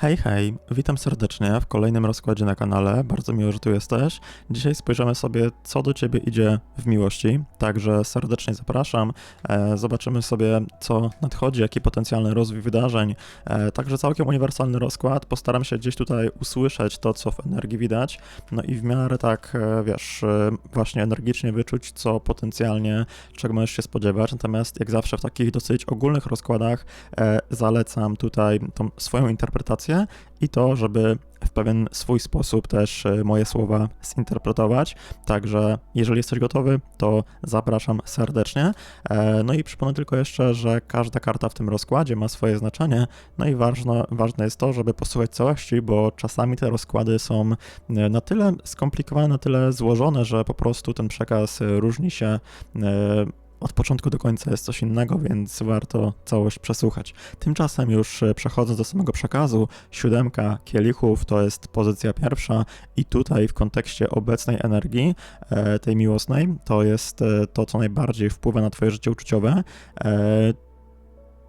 Hej, hej, witam serdecznie w kolejnym rozkładzie na kanale. Bardzo miło, że tu jesteś. Dzisiaj spojrzymy sobie, co do ciebie idzie w miłości. Także serdecznie zapraszam. E, zobaczymy sobie, co nadchodzi, jaki potencjalny rozwój wydarzeń. E, także całkiem uniwersalny rozkład. Postaram się gdzieś tutaj usłyszeć to, co w energii widać. No i w miarę tak, e, wiesz, właśnie energicznie wyczuć, co potencjalnie, czego możesz się spodziewać. Natomiast jak zawsze w takich dosyć ogólnych rozkładach zalecam tutaj tą swoją interpretację i to, żeby w pewien swój sposób też e, moje słowa zinterpretować. Także jeżeli jesteś gotowy, to zapraszam serdecznie. E, no i przypomnę tylko jeszcze, że każda karta w tym rozkładzie ma swoje znaczenie. No i ważne, ważne jest to, żeby posłuchać całości, bo czasami te rozkłady są e, na tyle skomplikowane, na tyle złożone, że po prostu ten przekaz różni się od początku do końca jest coś innego, więc warto całość przesłuchać. Tymczasem już e, przechodząc do samego przekazu, siódemka kielichów to jest pozycja pierwsza i tutaj w kontekście obecnej energii, e, tej miłosnej, to jest e, to, co najbardziej wpływa na twoje życie uczuciowe.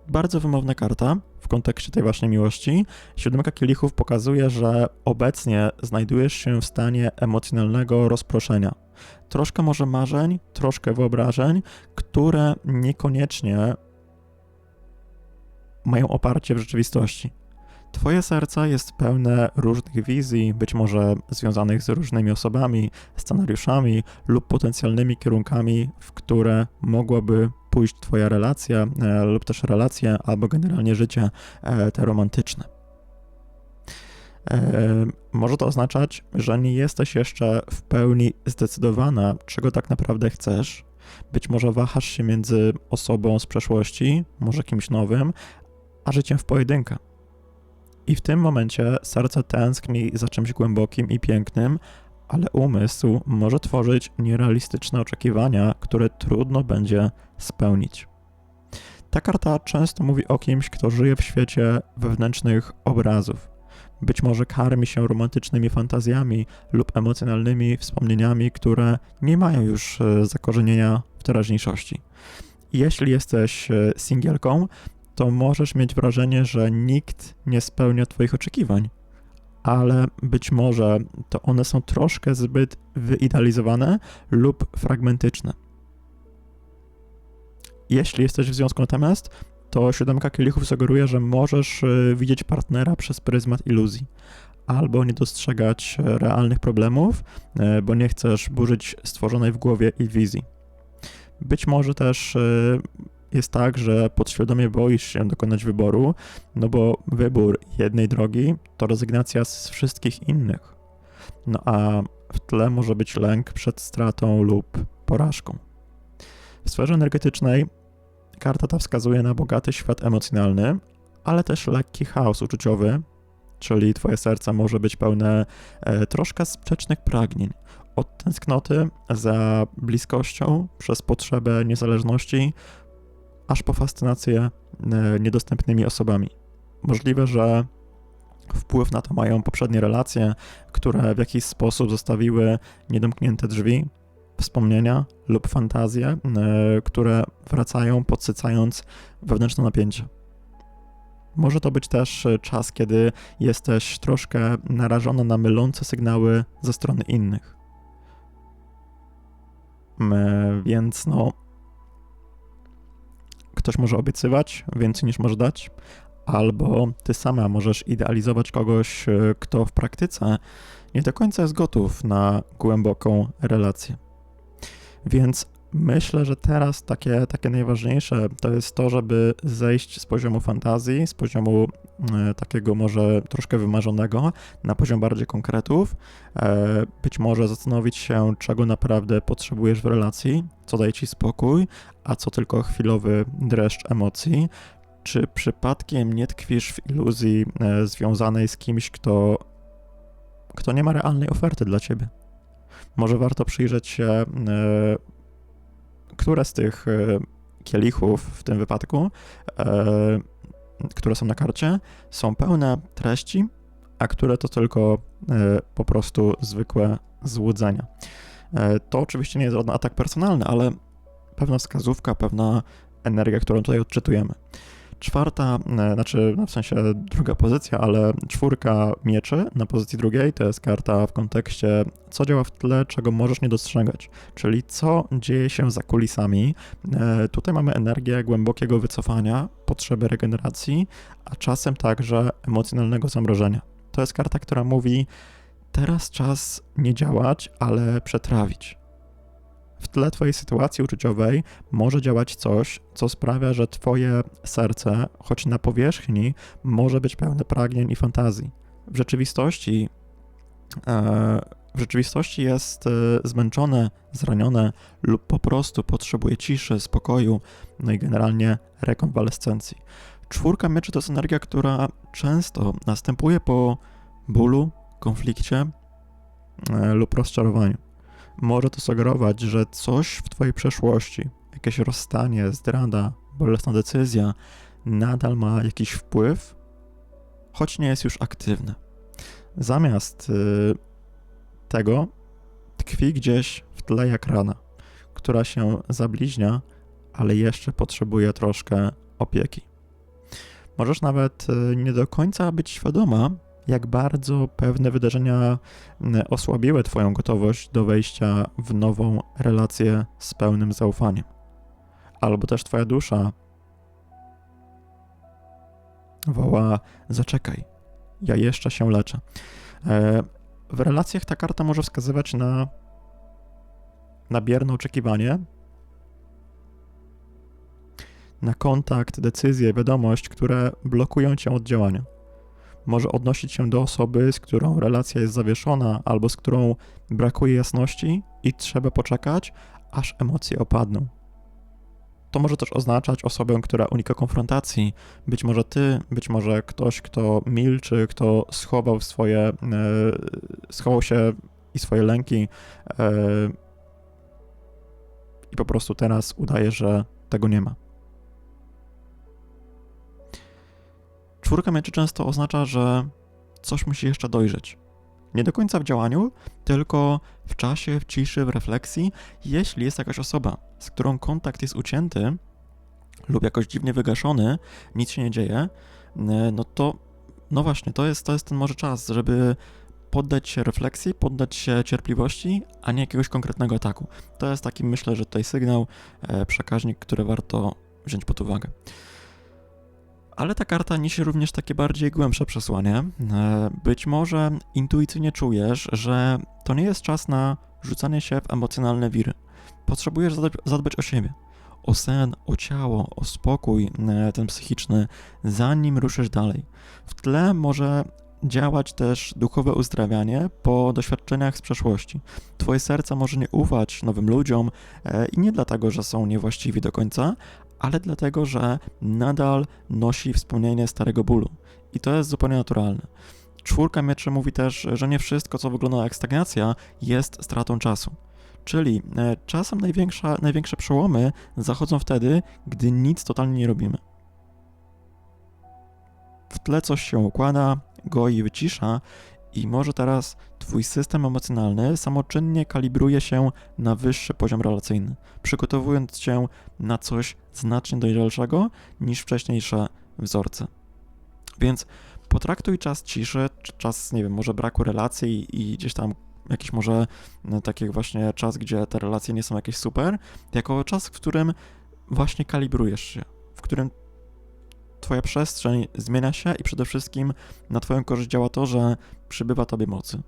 Bardzo wymowna karta kontekście tej właśnie miłości. Siódemka kielichów pokazuje, że obecnie znajdujesz się w stanie emocjonalnego rozproszenia troszkę może marzeń, troszkę wyobrażeń, które niekoniecznie mają oparcie w rzeczywistości. Twoje serce jest pełne różnych wizji, być może związanych z różnymi osobami, scenariuszami lub potencjalnymi kierunkami, w które mogłaby pójść Twoja relacja, e, lub też relacje, albo generalnie życie e, te romantyczne. E, może to oznaczać, że nie jesteś jeszcze w pełni zdecydowana, czego tak naprawdę chcesz. Być może wahasz się między osobą z przeszłości, może kimś nowym, a życiem w pojedynkę. I w tym momencie serce tęskni za czymś głębokim i pięknym, ale umysł może tworzyć nierealistyczne oczekiwania, które trudno będzie spełnić. Ta karta często mówi o kimś, kto żyje w świecie wewnętrznych obrazów. Być może karmi się romantycznymi fantazjami lub emocjonalnymi wspomnieniami, które nie mają już e, zakorzenienia w teraźniejszości. Jeśli jesteś e, singielką, to możesz mieć wrażenie, że nikt nie spełnia Twoich oczekiwań, ale być może to one są troszkę zbyt wyidealizowane lub fragmentyczne. Jeśli jesteś w związku natomiast, to siódemka kielichów sugeruje, że możesz e, widzieć partnera przez pryzmat iluzji. Albo nie dostrzegać realnych problemów, e, bo nie chcesz burzyć stworzonej w głowie iluzji. Być może też jest tak, że podświadomie boisz się dokonać wyboru, no bo wybór jednej drogi to rezygnacja z wszystkich innych. No a w tle może być lęk przed stratą lub porażką. W sferze energetycznej Karta ta wskazuje na bogaty świat emocjonalny, ale też lekki chaos uczuciowy, czyli twoje serce może być pełne e, troszkę sprzecznych pragnień. Od tęsknoty za bliskością, przez potrzebę niezależności, aż po fascynację e, niedostępnymi osobami. Możliwe, że wpływ na to mają poprzednie relacje, które w jakiś sposób zostawiły niedomknięte drzwi, wspomnienia lub fantazje, e, które wracają podsycając wewnętrzne napięcie. Może to być też czas, kiedy jesteś troszkę narażona na mylące sygnały ze strony innych. E, więc no, ktoś może obiecywać więcej niż może dać, albo ty sama możesz idealizować kogoś, kto w praktyce nie do końca jest gotów na głęboką relację. Więc myślę, że teraz takie, takie najważniejsze to jest to, żeby zejść z poziomu fantazji, z poziomu e, takiego może troszkę wymarzonego, na poziom bardziej konkretów. E, być może zastanowić się, czego naprawdę potrzebujesz w relacji, co daje ci spokój, a co tylko chwilowy dreszcz emocji. Czy przypadkiem nie tkwisz w iluzji e, związanej z kimś, kto, kto nie ma realnej oferty dla ciebie? może warto przyjrzeć się, e, które z tych e, kielichów w tym wypadku, e, które są na karcie, są pełne treści, a które to tylko po prostu zwykłe złudzenia. To oczywiście nie jest żaden atak personalny, ale pewna wskazówka, pewna energia, którą tutaj odczytujemy. Czwarta, e, znaczy no w sensie druga pozycja, ale czwórka mieczy na pozycji drugiej to jest karta w kontekście, co działa w tle, czego możesz nie dostrzegać, czyli co dzieje się za kulisami. E, tutaj mamy energię głębokiego wycofania, potrzeby regeneracji, a czasem także emocjonalnego zamrożenia. To jest karta, która mówi, teraz czas nie działać, ale przetrawić w tle Twojej sytuacji uczuciowej może działać coś, co sprawia, że Twoje serce, choć na powierzchni, może być pełne pragnień i fantazji. W rzeczywistości, e, w rzeczywistości jest e, zmęczone, zranione lub po prostu potrzebuje ciszy, spokoju, no i generalnie rekonwalescencji. Czwórka mieczy to jest energia, która często następuje po bólu, konflikcie e, lub rozczarowaniu może to sugerować, że coś w Twojej przeszłości, jakieś rozstanie, zdrada, bolesna decyzja, nadal ma jakiś wpływ, choć nie jest już aktywny. Zamiast y, tego tkwi gdzieś w tle jak rana, która się zabliźnia, ale jeszcze potrzebuje troszkę opieki. Możesz nawet y, nie do końca być świadoma, jak bardzo pewne wydarzenia osłabiły Twoją gotowość do wejścia w nową relację z pełnym zaufaniem. Albo też Twoja dusza woła: Zaczekaj, ja jeszcze się leczę. E, w relacjach ta karta może wskazywać na, na bierne oczekiwanie, na kontakt, decyzję, wiadomość, które blokują cię od działania może odnosić się do osoby, z którą relacja jest zawieszona albo z którą brakuje jasności i trzeba poczekać, aż emocje opadną. To może też oznaczać osobę, która unika konfrontacji. Być może ty, być może ktoś, kto milczy, kto schował swoje, e, schował się i swoje lęki e, i po prostu teraz udaje, że tego nie ma. Czwórka mieczy często oznacza, że coś musi jeszcze dojrzeć. Nie do końca w działaniu, tylko w czasie, w ciszy, w refleksji. Jeśli jest jakaś osoba, z którą kontakt jest ucięty lub jakoś dziwnie wygaszony, nic się nie dzieje, no to, no właśnie, to jest, to jest ten może czas, żeby poddać się refleksji, poddać się cierpliwości, a nie jakiegoś konkretnego ataku. To jest taki, myślę, że tutaj sygnał, e, przekaźnik, który warto wziąć pod uwagę. Ale ta karta niesie również takie bardziej głębsze przesłanie. E, być może intuicyjnie czujesz, że to nie jest czas na rzucanie się w emocjonalne wiry. Potrzebujesz zadbać o siebie, o sen, o ciało, o spokój e, ten psychiczny, zanim ruszysz dalej. W tle może działać też duchowe uzdrawianie po doświadczeniach z przeszłości. Twoje serce może nie ufać nowym ludziom e, i nie dlatego, że są niewłaściwi do końca, ale dlatego, że nadal nosi wspomnienie starego bólu. I to jest zupełnie naturalne. Czwórka mieczy mówi też, że nie wszystko, co wygląda jak stagnacja, jest stratą czasu. Czyli e, czasem największe przełomy zachodzą wtedy, gdy nic totalnie nie robimy. W tle coś się układa, goi, wycisza i może teraz Twój system emocjonalny samoczynnie kalibruje się na wyższy poziom relacyjny, przygotowując Cię na coś znacznie dojrzalszego niż wcześniejsze wzorce. Więc potraktuj czas ciszy, czas, nie wiem, może braku relacji i gdzieś tam jakiś może no, taki właśnie czas, gdzie te relacje nie są jakieś super, jako czas, w którym właśnie kalibrujesz się, w którym Twoja przestrzeń zmienia się i przede wszystkim na Twoją korzyść działa to, że przybywa Tobie mocy.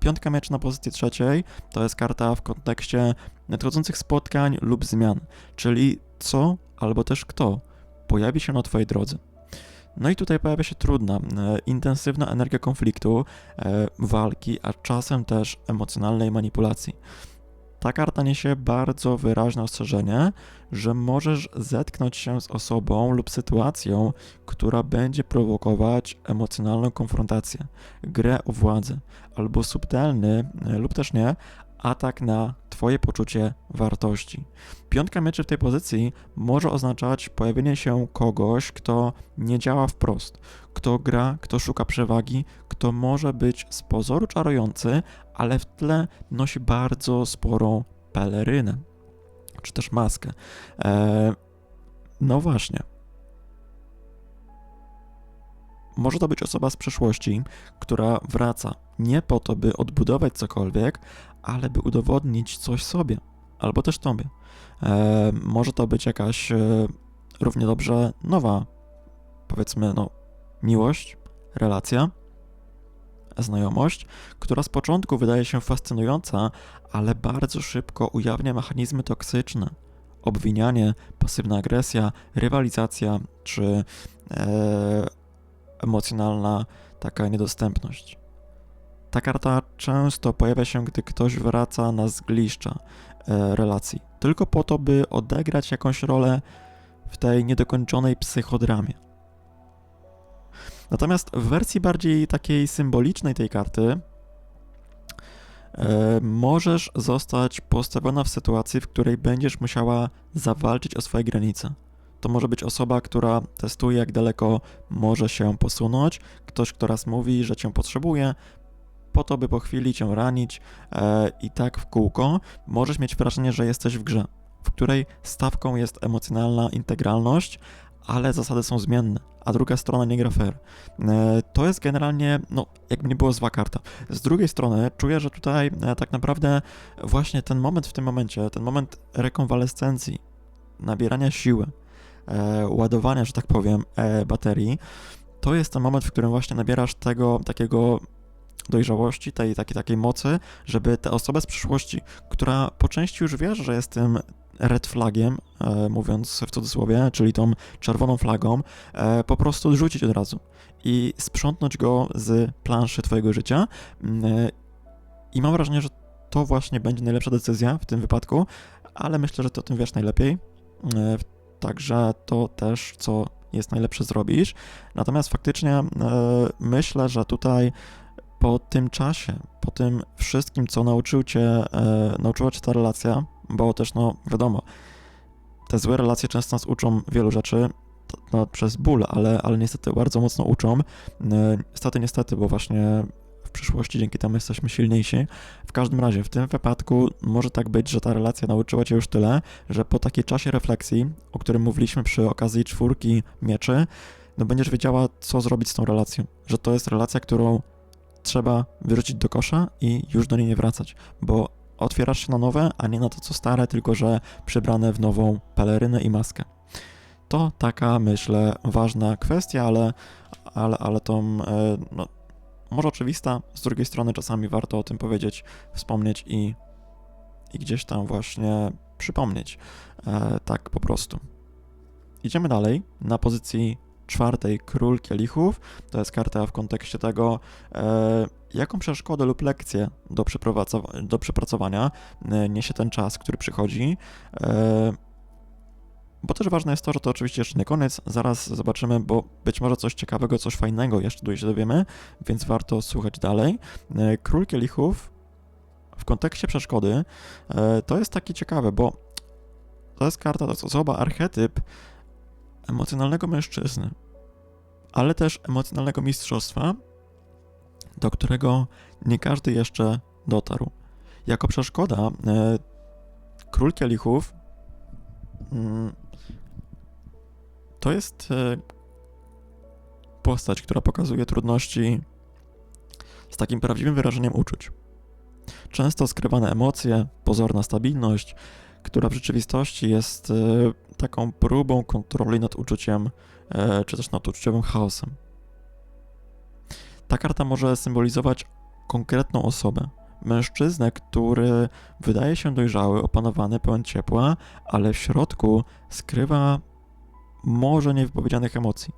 Piątka miecz na pozycji trzeciej to jest karta w kontekście nadchodzących spotkań lub zmian, czyli co albo też kto pojawi się na Twojej drodze. No i tutaj pojawia się trudna, e, intensywna energia konfliktu, e, walki, a czasem też emocjonalnej manipulacji. Ta karta niesie bardzo wyraźne ostrzeżenie, że możesz zetknąć się z osobą lub sytuacją, która będzie prowokować emocjonalną konfrontację, grę o władzę, albo subtelny e, lub też nie atak na Twoje poczucie wartości. Piątka mieczy w tej pozycji może oznaczać pojawienie się kogoś, kto nie działa wprost, kto gra, kto szuka przewagi, kto może być z pozoru czarujący, ale w tle nosi bardzo sporą pelerynę, czy też maskę. Eee, No właśnie. Może to być osoba z przeszłości, która wraca nie po to, by odbudować cokolwiek, ale by udowodnić coś sobie, albo też tobie. E, może to być jakaś e, równie dobrze nowa, powiedzmy, no, miłość, relacja, znajomość, która z początku wydaje się fascynująca, ale bardzo szybko ujawnia mechanizmy toksyczne. Obwinianie, pasywna agresja, rywalizacja czy e, emocjonalna taka niedostępność. Ta karta często pojawia się, gdy ktoś wraca na zgliszcza e, relacji, tylko po to, by odegrać jakąś rolę w tej niedokończonej psychodramie. Natomiast w wersji bardziej takiej symbolicznej tej karty e, możesz zostać postawiona w sytuacji, w której będziesz musiała zawalczyć o swoje granice. To może być osoba, która testuje, jak daleko może się posunąć, ktoś, kto raz mówi, że cię potrzebuje, po to, by po chwili cię ranić e, i tak w kółko możesz mieć wrażenie, że jesteś w grze, w której stawką jest emocjonalna integralność, ale zasady są zmienne, a druga strona nie gra fair. E, to jest generalnie, no, jakby nie było zła karta. Z drugiej strony czuję, że tutaj e, tak naprawdę właśnie ten moment w tym momencie, ten moment rekonwalescencji, nabierania siły, ładowania, że tak powiem, baterii, to jest ten moment, w którym właśnie nabierasz tego takiego dojrzałości, tej takiej, takiej mocy, żeby tę osobę z przyszłości, która po części już wiesz, że jest tym red flagiem, e, mówiąc w cudzysłowie, czyli tą czerwoną flagą, e, po prostu odrzucić od razu i sprzątnąć go z planszy twojego życia. Mm, e, I mam wrażenie, że to właśnie będzie najlepsza decyzja w tym wypadku, ale myślę, że to o tym wiesz najlepiej. E, także to też, co jest najlepsze zrobisz. Natomiast faktycznie e, myślę, że tutaj po tym czasie, po tym wszystkim, co nauczył cię, e, nauczyła cię ta relacja, bo też, no wiadomo, te złe relacje często nas uczą wielu rzeczy, no, przez ból, ale, ale niestety bardzo mocno uczą. E, niestety, niestety, bo właśnie w przyszłości dzięki temu jesteśmy silniejsi. W każdym razie, w tym wypadku może tak być, że ta relacja nauczyła cię już tyle, że po takiej czasie refleksji, o którym mówiliśmy przy okazji czwórki mieczy, no będziesz wiedziała, co zrobić z tą relacją. Że to jest relacja, którą trzeba wyrzucić do kosza i już do niej nie wracać, bo otwierasz się na nowe, a nie na to, co stare, tylko że przebrane w nową pelerynę i maskę. To taka, myślę, ważna kwestia, ale, ale, ale tą, e, no, może oczywista, z drugiej strony czasami warto o tym powiedzieć, wspomnieć i, i gdzieś tam właśnie przypomnieć. E, tak po prostu. Idziemy dalej. Na pozycji czwartej Król Kielichów. To jest karta w kontekście tego, e, jaką przeszkodę lub lekcję do, do przepracowania e, niesie ten czas, który przychodzi. E, bo też ważne jest to, że to oczywiście jeszcze nie koniec, zaraz zobaczymy, bo być może coś ciekawego, coś fajnego jeszcze tu się dowiemy, więc warto słuchać dalej. E, Król Kielichów w kontekście przeszkody e, to jest taki ciekawe, bo to jest karta, to jest osoba, archetyp, emocjonalnego mężczyzny, ale też emocjonalnego mistrzostwa, do którego nie każdy jeszcze dotarł. Jako przeszkoda e, król kielichów mm, to jest e, postać, która pokazuje trudności z takim prawdziwym wyrażeniem uczuć. Często skrywane emocje, pozorna stabilność, która w rzeczywistości jest e, taką próbą kontroli nad uczuciem, e, czy też nad uczuciowym chaosem. Ta karta może symbolizować konkretną osobę, mężczyznę, który wydaje się dojrzały, opanowany, pełen ciepła, ale w środku skrywa może niewypowiedzianych emocji.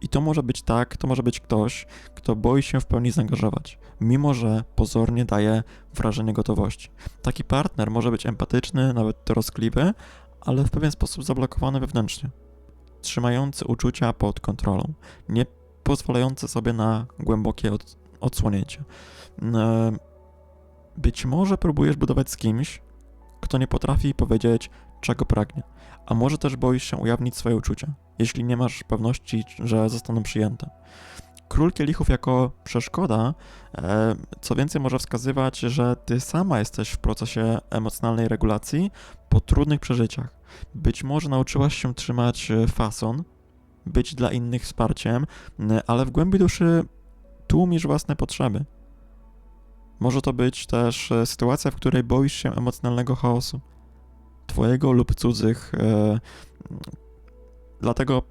I to może być tak, to może być ktoś, kto boi się w pełni zaangażować, mimo że pozornie daje wrażenie gotowości. Taki partner może być empatyczny, nawet troskliwy, ale w pewien sposób zablokowany wewnętrznie, trzymający uczucia pod kontrolą, nie pozwalający sobie na głębokie od, odsłonięcie. Być może próbujesz budować z kimś, kto nie potrafi powiedzieć, czego pragnie, a może też boisz się ujawnić swoje uczucia, jeśli nie masz pewności, że zostaną przyjęte. Król kielichów jako przeszkoda, e, co więcej, może wskazywać, że ty sama jesteś w procesie emocjonalnej regulacji, po trudnych przeżyciach. Być może nauczyłaś się trzymać e, fason, być dla innych wsparciem, ale w głębi duszy tłumisz własne potrzeby. Może to być też e, sytuacja, w której boisz się emocjonalnego chaosu, twojego lub cudzych, e, dlatego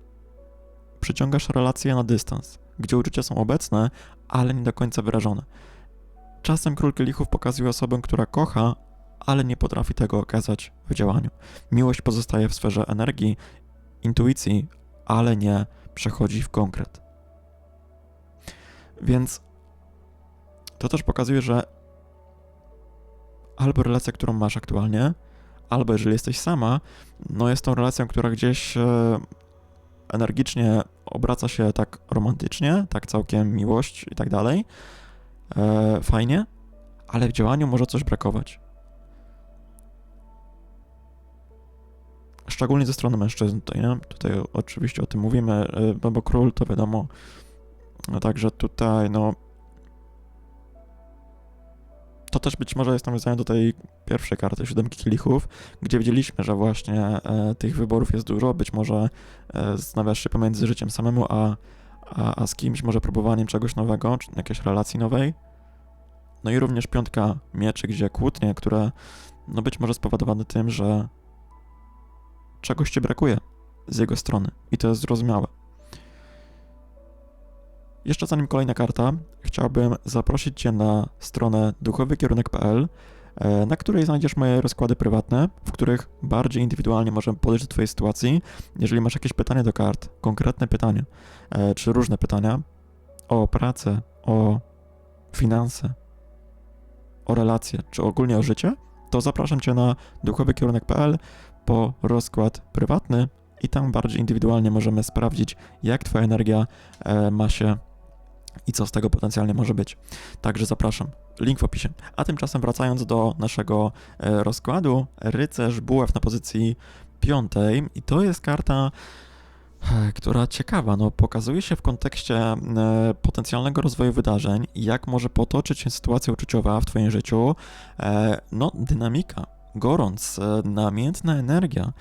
przyciągasz relacje na dystans, gdzie uczucia są obecne, ale nie do końca wyrażone. Czasem król kielichów pokazuje osobę, która kocha, ale nie potrafi tego okazać w działaniu. Miłość pozostaje w sferze energii, intuicji, ale nie przechodzi w konkret. Więc to też pokazuje, że albo relacja, którą masz aktualnie, albo jeżeli jesteś sama, no jest tą relacją, która gdzieś e, energicznie obraca się tak romantycznie, tak całkiem miłość i tak dalej, e, fajnie, ale w działaniu może coś brakować. Szczególnie ze strony mężczyzn tutaj, nie? Tutaj oczywiście o tym mówimy, e, no bo król to wiadomo, no także tutaj, no to też być może jest nawiązanie do tej pierwszej karty, siódemki kielichów, gdzie widzieliśmy, że właśnie e, tych wyborów jest dużo, być może e, zastanawiasz się pomiędzy życiem samemu, a, a, a z kimś, może próbowaniem czegoś nowego, czy jakiejś relacji nowej. No i również piątka mieczy, gdzie kłótnie, które no być może spowodowane tym, że czegoś ci brakuje z jego strony i to jest zrozumiałe. Jeszcze zanim kolejna karta, chciałbym zaprosić Cię na stronę duchowykierunek.pl, e, na której znajdziesz moje rozkłady prywatne, w których bardziej indywidualnie możemy podejść do Twojej sytuacji. Jeżeli masz jakieś pytanie do kart, konkretne pytanie, czy różne pytania o pracę, o finanse, o relacje, czy ogólnie o życie, to zapraszam Cię na duchowykierunek.pl po rozkład prywatny i tam bardziej indywidualnie możemy sprawdzić, jak Twoja energia e, ma się i co z tego potencjalnie może być. Także zapraszam. Link w opisie. A tymczasem wracając do naszego e, rozkładu, rycerz buław na pozycji piątej i to jest karta e, która ciekawa, no, pokazuje się w kontekście e, potencjalnego rozwoju wydarzeń, jak może potoczyć się sytuacja uczuciowa w Twoim życiu, no, dynamika, gorąc, namiętna energia,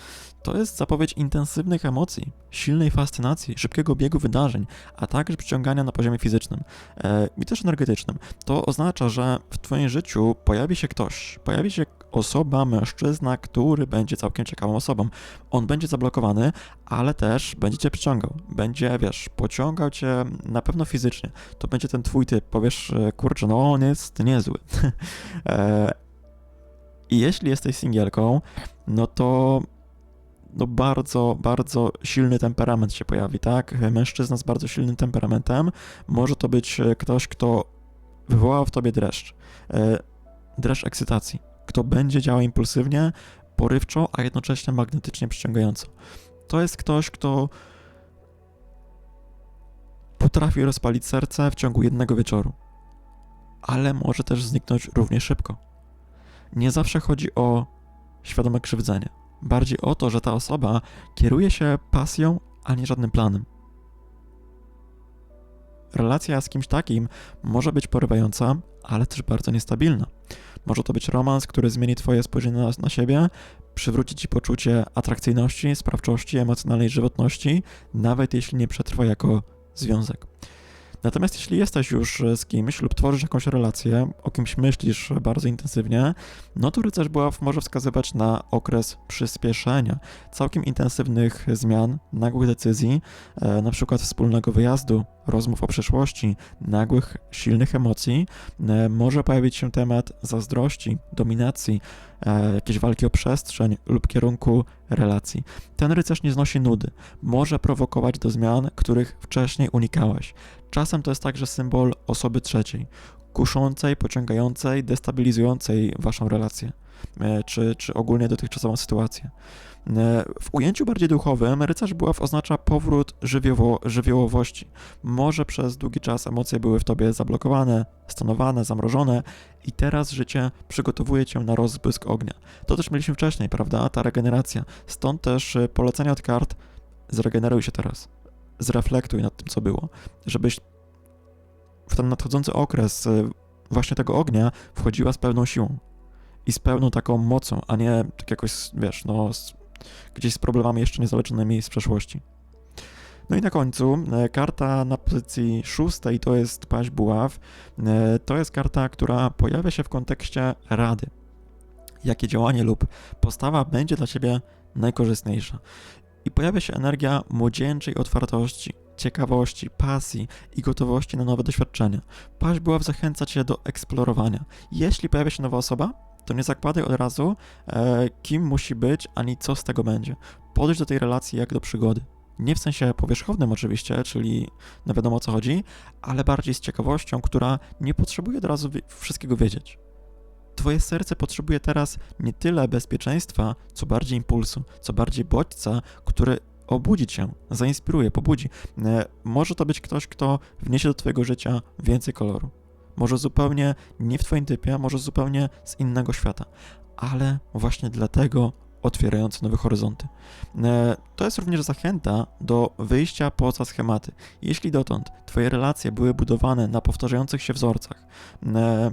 to jest zapowiedź intensywnych emocji, silnej fascynacji, szybkiego biegu wydarzeń, a także przyciągania na poziomie fizycznym e, i też energetycznym. To oznacza, że w Twoim życiu pojawi się ktoś, pojawi się osoba, mężczyzna, który będzie całkiem ciekawą osobą. On będzie zablokowany, ale też będzie Cię przyciągał. Będzie, wiesz, pociągał Cię na pewno fizycznie. To będzie ten Twój typ. Powiesz, e, kurczę, no on jest niezły. e, I jeśli jesteś singielką, no to no bardzo, bardzo silny temperament się pojawi, tak? Mężczyzna z bardzo silnym temperamentem może to być e, ktoś, kto wywoła w tobie dreszcz. E, dreszcz ekscytacji. Kto będzie działał impulsywnie, porywczo, a jednocześnie magnetycznie przyciągająco. To jest ktoś, kto potrafi rozpalić serce w ciągu jednego wieczoru, ale może też zniknąć równie szybko. Nie zawsze chodzi o świadome krzywdzenie bardziej o to, że ta osoba kieruje się pasją, a nie żadnym planem. Relacja z kimś takim może być porywająca, ale też bardzo niestabilna. Może to być romans, który zmieni Twoje spojrzenie na, na siebie, przywróci Ci poczucie atrakcyjności, sprawczości, emocjonalnej żywotności, nawet jeśli nie przetrwa jako związek. Natomiast jeśli jesteś już z kimś lub tworzysz jakąś relację, o kimś myślisz bardzo intensywnie, no to rycerz buław może wskazywać na okres przyspieszenia, całkiem intensywnych zmian, nagłych decyzji, e, na przykład wspólnego wyjazdu, rozmów o przeszłości, nagłych, silnych emocji. E, może pojawić się temat zazdrości, dominacji, e, jakiejś walki o przestrzeń lub kierunku relacji. Ten rycerz nie znosi nudy, może prowokować do zmian, których wcześniej unikałeś. Czasem to jest także symbol osoby trzeciej, kuszącej, pociągającej, destabilizującej waszą relację, czy, czy ogólnie dotychczasową sytuację. E, w ujęciu bardziej duchowym rycerz buław oznacza powrót żywioło, żywiołowości. Może przez długi czas emocje były w tobie zablokowane, stanowane, zamrożone i teraz życie przygotowuje cię na rozbłysk ognia. To też mieliśmy wcześniej, prawda? Ta regeneracja. Stąd też e, polecenie od kart zregeneruj się teraz. Zreflektuj nad tym, co było, żebyś w ten nadchodzący okres e, właśnie tego ognia wchodziła z pełną siłą i z pełną taką mocą, a nie tak jakoś, wiesz, no, z, gdzieś z problemami jeszcze niezaleczonymi z przeszłości. No i na końcu e, karta na pozycji szóstej to jest paź buław. E, To jest karta, która pojawia się w kontekście rady. Jakie działanie lub postawa będzie dla ciebie najkorzystniejsza. I pojawia się energia młodzieńczej otwartości, ciekawości, pasji i gotowości na nowe doświadczenia. Paź buław zachęca cię do eksplorowania. Jeśli pojawia się nowa osoba, to nie zakładaj od razu, e, kim musi być, ani co z tego będzie. Podejdź do tej relacji jak do przygody. Nie w sensie powierzchownym oczywiście, czyli no wiadomo o co chodzi, ale bardziej z ciekawością, która nie potrzebuje od razu wszystkiego wiedzieć. Twoje serce potrzebuje teraz nie tyle bezpieczeństwa, co bardziej impulsu, co bardziej bodźca, który obudzi cię, zainspiruje, pobudzi. E, Może to być ktoś, kto wniesie do twojego życia więcej koloru. Może zupełnie nie w twoim typie, może zupełnie z innego świata, ale właśnie dlatego otwierający nowe horyzonty. E, To jest również zachęta do wyjścia poza schematy. Jeśli dotąd Twoje relacje były budowane na powtarzających się wzorcach, e,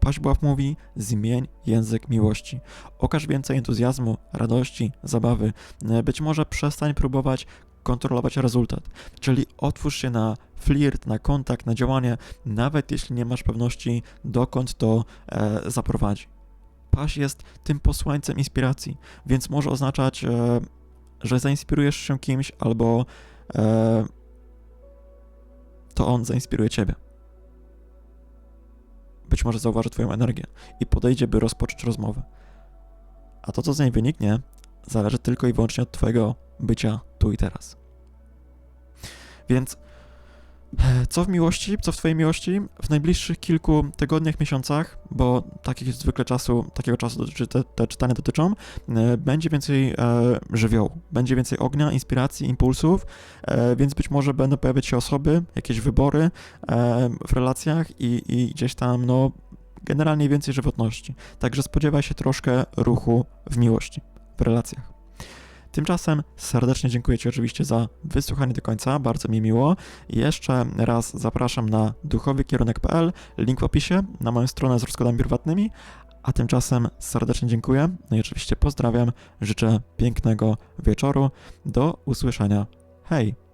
Paźbław mówi: zmień język miłości. Okaż więcej entuzjazmu, radości, zabawy. E, Być może przestań próbować kontrolować rezultat, czyli otwórz się na flirt, na kontakt, na działanie, nawet jeśli nie masz pewności, dokąd to e, zaprowadzi. Paś jest tym posłańcem inspiracji, więc może oznaczać, e, że zainspirujesz się kimś, albo e, to on zainspiruje ciebie. Być może zauważy Twoją energię i podejdzie, by rozpocząć rozmowę. A to, co z niej wyniknie, zależy tylko i wyłącznie od Twojego bycia tu i teraz. Więc e, co w miłości, co w Twojej miłości? W najbliższych kilku tygodniach, miesiącach, bo takich zwykle czasu, takiego czasu te, te czytania dotyczą, e, będzie więcej e, żywiołu, będzie więcej ognia, inspiracji, impulsów, e, więc być może będą pojawiać się osoby, jakieś wybory e, w relacjach i, i gdzieś tam, no, generalnie więcej żywotności. Także spodziewaj się troszkę ruchu w miłości, relacjach. Tymczasem serdecznie dziękuję Ci oczywiście za wysłuchanie do końca, bardzo mi miło. Jeszcze raz zapraszam na duchowykierunek.pl, link w opisie, na moją stronę z rozkładami prywatnymi, a tymczasem serdecznie dziękuję, no i oczywiście pozdrawiam, życzę pięknego wieczoru, do usłyszenia, hej!